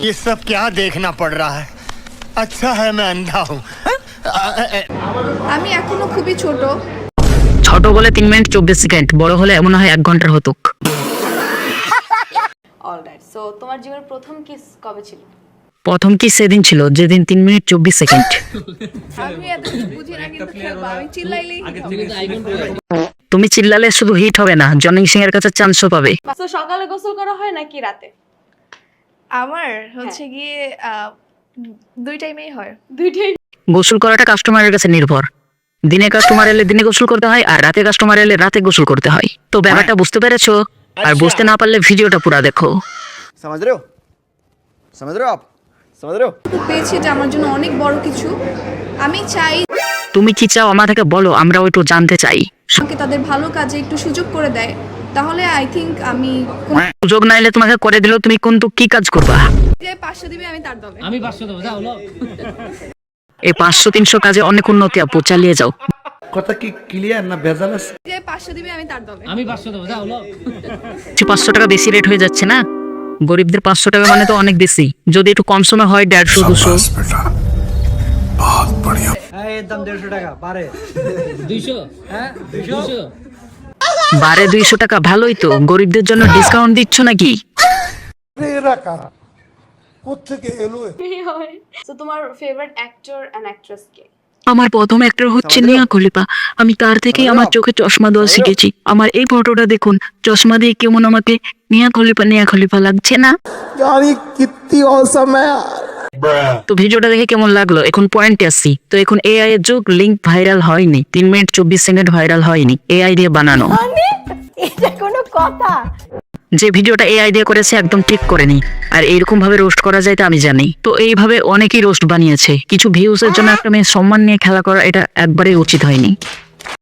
ये सब क्या देखना पड़ रहा है अच्छा है मैं अंधा हूँ আমি এখনো খুবই ছোট ছোট বলে তিন মিনিট চব্বিশ সেকেন্ড বড় হলে এমন হয় এক ঘন্টার হতুক অলরাইট সো তোমার জীবনের প্রথম কিস কবে ছিল প্রথম কি সেদিন ছিল যেদিন তিন মিনিট চব্বিশ সেকেন্ড আমি এত কিছু বুঝি না কিন্তু খেলবো আমি চিল্লাইলেই তুমি চিল্লালে শুধু হিট হবে না জনিং সিং এর কাছে চান্সও পাবে সো সকালে গোসল করা হয় নাকি রাতে আমার হ্যাঁ। হচ্ছে গিয়ে দুই টাইমেই হয়। দুই টাইম গোসল করাটা কাস্টমারের কাছে নির্ভর। দিনে কাস্টমার এলে দিনে গোসল করতে হয় আর রাতে কাস্টমার এলে রাতে গোসল করতে হয়। তো হ্যাঁ। ব্যাপারটা বুঝতে পেরেছ? আর আচ্ছা। বুঝতে না পারলে ভিডিওটা পুরো দেখো। সমাজ রেও আপ। সমাজ পেয়েছি এটা আমার জন্য অনেক বড় কিছু। আমি চাই তুমি কি চাও আমাদেরকে বলো আমরা একটু জানতে চাই। সঙ্গে তাদের ভালো কাজে একটু সুযোগ করে দেয়। তাহলে আই থিঙ্ক আমি সুযোগ না এলে তোমাকে করে দিলেও তুমি কিন্তু কি কাজ করবা? যে পাঁচশো দিবে আমি তার দলে আমি পাঁচশো দেবো যাও এই পাঁচশো তিনশো কাজে অনেক উন্নতি আপু চালিয়ে যাও। কথা কি ক্লিয়ার না ভেজাল আছে? যে পাঁচশো দিবে আমি তার দলে আমি পাঁচশো দেবো যাও লও। পাঁচশো টাকা বেশি রেট হয়ে যাচ্ছে না? গরিবদের পাঁচশো টাকা মানে তো অনেক বেশি। যদি একটু কম সময় হয় দেড়শো দুশো। দুইশো? হ্যাঁ দুইশো? বারে দুইশো টাকা ভালোই তো। গরিবদের জন্য ডিসকাউন্ট দিচ্ছ নাকি? তোমার ফেভারিট অ্যাক্টর অ্যান্ড অ্যাক্ট্রেস কে? আমার প্রথম অ্যাক্টর হচ্ছে নিয়া খলিফা। আমি তার থেকেই আমার চোখে চশমা দেওয়া শিখেছি। আমার এই ফটোটা দেখুন। চশমা দিয়ে কেমন আমাকে নিয়া খলিফা নিয়া খলিফা লাগছে না? তো ভিডিওটা দেখে কেমন লাগল? এখন পয়েন্টে আসছি তো এখন এআই এর যুগ লিঙ্ক ভাইরাল হয়নি। তিন মিনিট চব্বিশ সেকেন্ড ভাইরাল হয়নি। এআই দিয়ে বানানো। যে ভিডিওটা এআই দিয়ে করেছে একদম ঠিক করেনি। আর এইরকম ভাবে রোস্ট করা যায় তা আমি জানি। তো এইভাবে অনেকেই রোস্ট বানিয়েছে। কিছু ভিউজের জন্য একটা মেয়ে সম্মান নিয়ে খেলা করা এটা একবারে উচিত হয়নি।